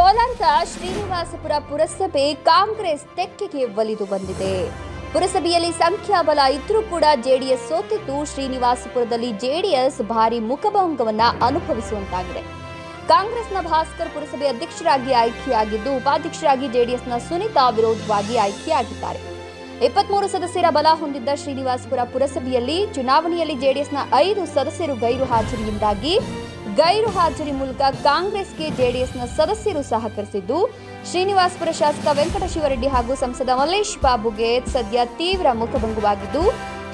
ಕೋಲಾರದ ಶ್ರೀನಿವಾಸಪುರ ಪುರಸಭೆ ಕಾಂಗ್ರೆಸ್ ತೆಕ್ಕೆಗೆ ಒಲಿದು ಬಂದಿದೆ. ಪುರಸಭೆಯಲ್ಲಿ ಸಂಖ್ಯಾಬಲ ಇದ್ರೂ ಕೂಡ ಜೆಡಿಎಸ್ ಸೋತಿದ್ದು ಶ್ರೀನಿವಾಸಪುರದಲ್ಲಿ ಜೆಡಿಎಸ್ ಭಾರಿ ಮುಖಭಂಗವನ್ನ ಅನುಭವಿಸುವಂತಾಗಿದೆ. ಕಾಂಗ್ರೆಸ್ನ ಭಾಸ್ಕರ್ ಪುರಸಭೆ ಅಧ್ಯಕ್ಷರಾಗಿ ಆಯ್ಕೆಯಾಗಿದ್ದು ಉಪಾಧ್ಯಕ್ಷರಾಗಿ ಜೆಡಿಎಸ್ನ ಸುನೀತಾ ವಿರೋಧವಾಗಿ ಆಯ್ಕೆಯಾಗಿದ್ದಾರೆ. ಇಪ್ಪತ್ಮೂರು ಸದಸ್ಯರ ಬಲ ಹೊಂದಿದ್ದ ಶ್ರೀನಿವಾಸಪುರ ಪುರಸಭೆಯಲ್ಲಿ ಚುನಾವಣೆಯಲ್ಲಿ ಜೆಡಿಎಸ್ನ ಐದು ಸದಸ್ಯರು ಗೈರು ಹಾಜರಿಯಿಂದಾಗಿ ಗೈರು ಹಾಜರಿ ಮೂಲಕ ಕಾಂಗ್ರೆಸ್ಗೆ ಜೆಡಿಎಸ್ನ ಸದಸ್ಯರು ಸಹಕರಿಸಿದ್ದು ಶ್ರೀನಿವಾಸಪುರ ಶಾಸಕ ವೆಂಕಟ ಶಿವರೆಡ್ಡಿ ಹಾಗೂ ಸಂಸದ ಮಲ್ಲೇಶ್ ಬಾಬುಗೆ ಸದ್ಯ ತೀವ್ರ ಮುಖಭಂಗವಾಗಿದ್ದು,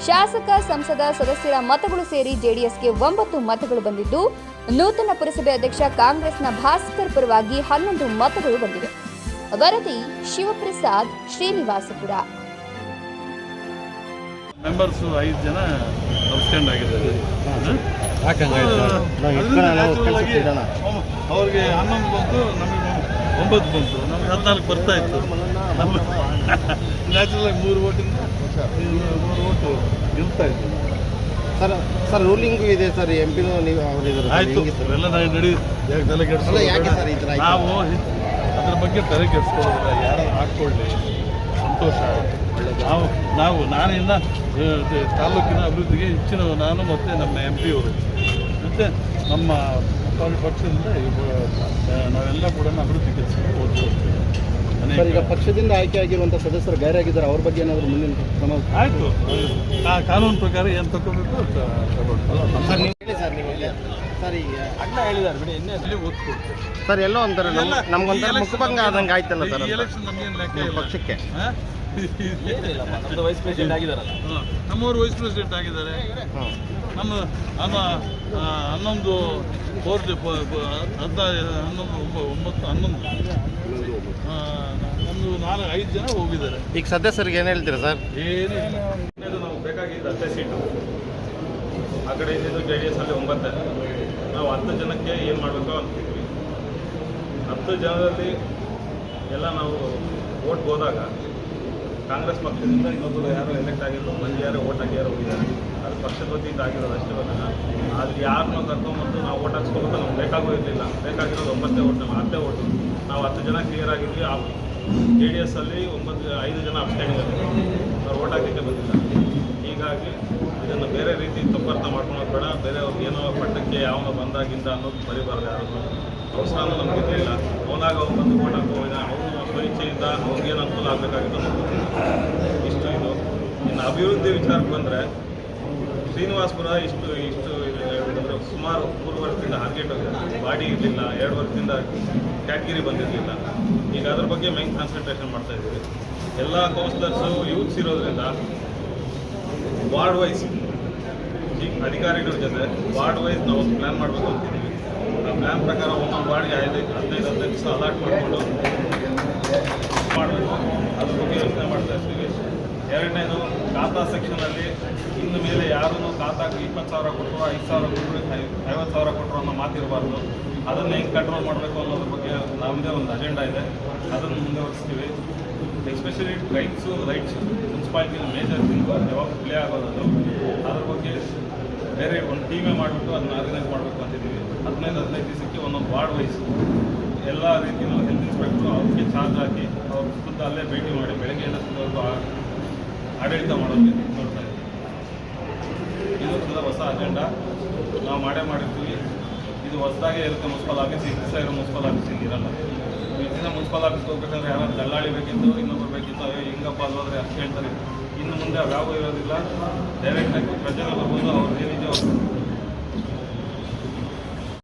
ಶಾಸಕ, ಸಂಸದ ಸದಸ್ಯರ ಮತಗಳು ಸೇರಿ ಜೆಡಿಎಸ್ಗೆ ಒಂಬತ್ತು ಮತಗಳು ಬಂದಿದ್ದು, ನೂತನ ಪುರಸಭೆ ಅಧ್ಯಕ್ಷ ಕಾಂಗ್ರೆಸ್ನ ಭಾಸ್ಕರ್ ಪರವಾಗಿ ಹನ್ನೊಂದು ಮತಗಳು ಬಂದಿವೆ. ವರದಿ ಶಿವಪ್ರಸಾದ್ ಶ್ರೀನಿವಾಸಪುರ. ಮೆಂಬರ್ಸ್ ಐದು ಜನ ಅಬ್ಸ್ಟೆಂಡ್ ಆಗಿದ್ದಾರೆ ಅವ್ರಿಗೆ ಹನ್ನೊಂದು ಬಂತು ನಮಗೆ ಒಂಬತ್ತು ಬಂತು. ನಮಗೆ ಹದಿನಾಲ್ಕು ಬರ್ತಾ ಇತ್ತು. ನ್ಯಾಚುರಲ್ ಆಗಿ ಮೂರು ಓಟಿಂದ ಮೂರು ಓಟು ಗೆಲ್ತಾ ಇತ್ತು ಸರ್ ಸರ್ ರೂಲಿಂಗು ಇದೆ ಸರ್ ಎಂ ಪಿನೂ ನೀವು ಅವರಿದ್ದಾರೆ ಆಯ್ತು. ಎಲ್ಲ ನಾವು ನಡಿ. ಯಾಕೆ ತಲೆ ಯಾಕೆ ಸರ್ ಈ ಥರ ನಾವು ಅದ್ರ ಬಗ್ಗೆ ತಲೆ ಕೆಡಿಸ್ಕೊಳ್ಳೋದಿಲ್ಲ. ಯಾರು ಹಾಕ್ಕೊಳ್ಳಿ. ಸಂತೋಷ. ನಾವು ನಾವು, ನಾನಿಂದ ತಾಲೂಕಿನ ಅಭಿವೃದ್ಧಿಗೆ ಹೆಚ್ಚಿನ ನಾನು ಮತ್ತು ನಮ್ಮ ಎಂ ಪಿ ಅವರು. ಮತ್ತು ನಮ್ಮ ಪಕ್ಷದಿಂದ ನಾವೆಲ್ಲ ಕೂಡ ಅಭಿವೃದ್ಧಿ ಕೆಲಸಕ್ಕೆ ಸರ್ ಈಗ ಪಕ್ಷದಿಂದ ಆಯ್ಕೆ ಆಗಿರುವಂಥ ಸದಸ್ಯರು ಗೈರಾಗಿದ್ದಾರೆ ಅವ್ರ ಬಗ್ಗೆ ಏನಾದರೂ ಮುಂದಿನ ಕ್ರಮ ಆಯಿತು. ಕಾನೂನು ಪ್ರಕಾರ ಏನು ತಗೋಬೇಕು ಸರ್ ನೀವು ಸರ್ ನೀವು ಸರ್ ಈಗ ಅಣ್ಣ ಹೇಳಿದ್ದಾರೆ ಬಿಡಿ ಇನ್ನೇ ಅಲ್ಲಿ ಓದ್ಕೊಡ್ತೇವೆ. ಸರ್ ಎಲ್ಲೋ ಒಂಥರ ನಮ್ಗೊಂಥರ ಮುಖಭಂಗ ಆದಂಗೆ ಆಯ್ತಲ್ಲ ಸರ್ ಪಕ್ಷಕ್ಕೆ ಅಂತ. ಎಲೆಕ್ಷನ್ ನಮಗೇನು ಲೆಕ್ಕ ನಿಮ್ಮ ವೈಸ್ ಪ್ರೆಸಿಡೆಂಟ್. ನಮ್ಮವರು ವೈಸ್ ಪ್ರೆಸಿಡೆಂಟ್ ಆಗಿದ್ದಾರೆ. ನಮ್ಮ ನಮ್ಮ ಹನ್ನೊಂದು ಕೋರ್ಟ್ ಅರ್ಧ ಹನ್ನೊಂದು ಒಂಬ- ಒಂಬತ್ತು ಹನ್ನೊಂದು. ನಮ್ಮದು ನಾಲ್ಕು ಐದು ಜನ ಹೋಗಿದ್ದಾರೆ. ಈಗ ಸದಸ್ಯರಿಗೆ ಏನು ಹೇಳ್ತೀರಾ ಸರ್? ಏನು ನಮ್ಗೆ ಬೇಕಾಗಿದ್ದು ಹತ್ತೇ ಸೀಟು ಆ ಕಡೆ ಇದ್ದಿದ್ದು ಜೆ ಡಿ ಎಸ್ ಅಲ್ಲಿ ಒಂಬತ್ತೆ. ನಾವು ಹತ್ತು ಜನಕ್ಕೆ ಏನು ಮಾಡಬೇಕು ಅಂತಿದ್ವಿ ಹತ್ತು ಜನದಲ್ಲಿ ಎಲ್ಲ ನಾವು ಓಟ್ ಹೋದಾಗ ಕಾಂಗ್ರೆಸ್ ಪಕ್ಷದಿಂದ ಇನ್ನೊಬ್ಬರು ಯಾರು ಎಲೆಕ್ಟ್ ಆಗಿರೋ ಮಂದಿ ಯಾರು ಓಟ್ ಹಾಕಿ ಯಾರು ಹೋಗಿದ್ದಾರೆ. ಅದು ಪಕ್ಷದ ವತಿಯಿಂದ ಆಗಿರೋದು ಅಷ್ಟೇ ಬಂದ ಅಲ್ಲಿ ಯಾರನ್ನೋ ಕರ್ಕೊಂಬಂದು ನಾವು ಓಟ್ ಹಾಕ್ಸ್ಕೊಬೇಕು ನಮ್ಗೆ ಬೇಕಾಗೂ ಇರಲಿಲ್ಲ ಬೇಕಾಗಿರೋದು ಒಂಬತ್ತೇ ಓಟ್ ನಮ್ಮ ಹತ್ತೇ ಓಟು ನಾವು ಹತ್ತು ಜನ ಕ್ಲಿಯರ್ ಆಗಿದ್ವಿ, ಆ ಜೆ ಡಿ ಎಸ್ಸಲ್ಲಿ ಒಂಬತ್ತು, ಐದು ಜನ ಆಗಿದ್ರು ಅವ್ರು ಓಟ್ ಹಾಕಲಿಕ್ಕೆ ಬಂದಿಲ್ಲ. ಹೀಗಾಗಿ ಇದನ್ನು ಬೇರೆ ರೀತಿ ತಪ್ಪರ್ಥ ಮಾಡ್ಕೊಳೋದು ಬೇಡ. ಬೇರೆಯವ್ರಿಗೆ ಏನೋ ಪಟ್ಟಕ್ಕೆ ಯಾವನೋ ಬಂದಾಗಿಂದ ಅನ್ನೋದು ಬರಿಬಾರ್ದು ಯಾರು ಅವಸರನೂ ನಮ್ಗೆ ಇರಲಿಲ್ಲ. ಅವನಾಗ ಅವ್ನು ಬಂದು ಓಟ್ ಹಾಕೋವಾಗ ಅವನು ಅವ್ರಿಗೇನು ಅನುಕೂಲ ಆಗಬೇಕಾಗಿತ್ತು ಇಷ್ಟು ಇದು. ಇನ್ನು ಅಭಿವೃದ್ಧಿ ವಿಚಾರಕ್ಕೆ ಬಂದರೆ ಶ್ರೀನಿವಾಸಪುರ ಇಷ್ಟು ಇಷ್ಟು ಸುಮಾರು ಮೂರು ವರ್ಷದಿಂದ ಹಾರ್ಗೆಟ್ ಬಾಡಿ ಇರಲಿಲ್ಲ, ಎರಡು ವರ್ಷದಿಂದ ಕ್ಯಾಟಗಿರಿ ಬಂದಿರಲಿಲ್ಲ. ಈಗ ಅದ್ರ ಬಗ್ಗೆ ಮೈನ್ ಕಾನ್ಸಂಟ್ರೇಷನ್ ಮಾಡ್ತಾ ಇದ್ದೀವಿ. ಎಲ್ಲ ಕೌನ್ಸಿಲರ್ಸು ಯೂತ್ಸ್ ಇರೋದ್ರಿಂದ ವಾರ್ಡ್ ವೈಸ್ ಅಧಿಕಾರಿಗಳ ಜೊತೆ ವಾರ್ಡ್ ವೈಸ್ ನಾವು ಪ್ಲ್ಯಾನ್ ಮಾಡಬೇಕು ಅಂತಿದ್ದೀವಿ. ಆ ಪ್ಲ್ಯಾನ್ ಪ್ರಕಾರ ಒಂದೊಂದು ವಾರ್ಡ್ಗೆ ಐದೈದು, ಹದಿನೈದು ಹದಿನೈದು ದಿವಸ ಅಲಾಟ್ ಮಾಡಿಕೊಂಡು ಮಾಡಬೇಕು ಅದ್ರ ಬಗ್ಗೆ ಯೋಚನೆ ಮಾಡ್ತಾ ಇರ್ತೀವಿ ಎರಡನೇದು ಖಾತಾ ಸೆಕ್ಷನಲ್ಲಿ ಇನ್ನು ಮೇಲೆ ಯಾರೂ ಖಾತಾಕ್ಕೆ ಇಪ್ಪತ್ತು ಸಾವಿರ ಕೊಟ್ಟರು ಐದು ಸಾವಿರ ಕೊಟ್ಟರು ಐವತ್ತು ಸಾವಿರ ಕೊಟ್ಟರು ಅನ್ನೋ ಮಾತಿರಬಾರ್ದು ಅದನ್ನು ಹೆಂಗೆ ಕಂಟ್ರೋಲ್ ಮಾಡಬೇಕು ಅನ್ನೋದ್ರ ಬಗ್ಗೆ ನಮ್ಮದೇ ಒಂದು ಅಜೆಂಡಾ ಇದೆ. ಅದನ್ನು ಮುಂದುವರಿಸ್ತೀವಿ. ಎಸ್ಪೆಷಲಿ ರೈಟ್ಸು ರೈಟ್ಸ್ ಮುನ್ಸಿಪಾಲಿಟಿನ ಮೇಜರ್ ತಿಂಗ್ ಯಾವಾಗ ಪ್ಲೇ ಆಗೋದು ಅದ್ರ ಬಗ್ಗೆ ಬೇರೆ ಒಂದು ಟೀಮೇ ಮಾಡಿಬಿಟ್ಟು ಅದನ್ನ ಆರ್ಗನೈಸ್ ಮಾಡಬೇಕು ಅಂತಿದ್ದೀವಿ ಹದಿನೈದು ಹದಿನೈದು ದಿವಸಕ್ಕೆ ಒಂದೊಂದು ವಾರ್ಡ್ ವೈಸ್ ಎಲ್ಲ ರೀತಿಯೂ ಹೆಲ್ತ್ ಇನ್ಸ್ಪೆಕ್ಟ್ರು ಅವ್ರಿಗೆ ಚಾರ್ಜ್ ಹಾಕಿ ಅವ್ರ ಸುತ್ತ ಅಲ್ಲೇ ಭೇಟಿ ಮಾಡಿ ಬೆಳಗ್ಗೆಯಿಂದ ಸಂದರ್ಭ ಆಡಳಿತ ಮಾಡೋದು ನೋಡ್ತಾ ಇದ್ದೀವಿ. ಇದು ಕೂಡ ಹೊಸ ಅಜೆಂಡಾ ನಾವು ಮಾಡೇ ಮಾಡಿರ್ತೀವಿ. ಇದು ಹೊಸದಾಗೆ ಇರುತ್ತೆ ಮುನ್ಸಿಪಲ್ ಆಫೀಸ್, ಈ ಇರೋ ಮುನ್ಸಿಪಲ್ ಆಫೀಸ್ ಹಿಂಗೆ ಇರಲ್ಲ. ದಿನ ಮುನ್ಸಿಪಲ್ ಆಫೀಸ್ಗೆ ಹೋಗ್ಬೇಕಂದ್ರೆ ಯಾರು ದಲ್ಲಾಳಿ ಬೇಕಿತ್ತು, ಇನ್ನೊಬ್ರು ಬೇಕಿತ್ತು, ಅಯ್ಯೋ, ಹಿಂಗಪ್ಪ ಅಲ್ಲೋದ್ರೆ ಅಷ್ಟು ಹೇಳ್ತಾರೆ ಇನ್ನು ಮುಂದೆ ಅವ್ಯಾವ ಇರೋದಿಲ್ಲ. ಡೈರೆಕ್ಟಾಗಿ ಪ್ರಜೆಗಳು ಬರ್ಬೋದು